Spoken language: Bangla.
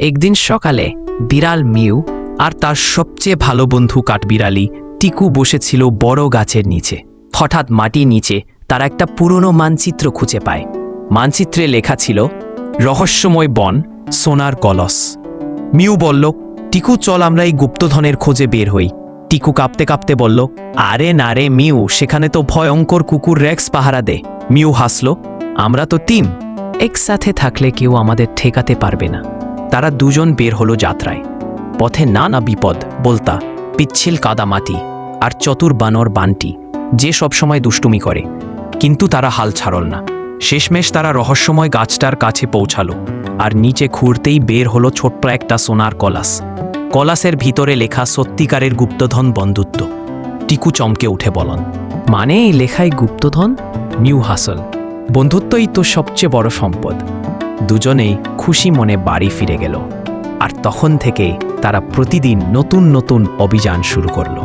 একদিন সকালে বিড়াল মিউ আর তার সবচেয়ে ভালো বন্ধু কাঠবিড়ালি টিকু বসেছিল বড় গাছের নিচে। হঠাৎ মাটির নিচে তারা একটা পুরনো মানচিত্র খুঁজে পায়। মানচিত্রে লেখা ছিল, রহস্যময় বন, সোনার কলস। মিউ বলল, টিকু, চল আমরা এই গুপ্তধনের খোঁজে বের হই। টিকু কাঁপতে কাঁপতে বলল, আরে না রে মিউ, সেখানে তো ভয়ঙ্কর কুকুর রেক্স পাহারা দে। মিউ হাসল, আমরা তো টিম। একসাথে থাকলে কেউ আমাদের ঠেকাতে পারবে না। তারা দুজন বের হলো যাত্রায়। পথে নানা বিপদ, বলতা, পিচ্ছিল কাদামাটি আর চতুর বানর বানটি, যে সবসময় দুষ্টুমি করে। কিন্তু তারা হাল ছাড়ল না। শেষমেশ তারা রহস্যময় গাছটার কাছে পৌঁছালো আর নিচে খুঁড়তেই বের হলো ছোট্ট একটা সোনার কলাস। কলাসের ভিতরে লেখা সত্যিকারের গুপ্তধন বন্ধুত্ব। টিকু চমকে উঠে বলন মানে এই লেখায় গুপ্তধন? নিউ হাসল। বন্ধুত্বই তো সবচেয়ে বড় সম্পদ। দুজনেই খুশি মনে বাড়ি ফিরে গেল। আর তখন থেকে তারা প্রতিদিন নতুন নতুন অভিযান শুরু করল।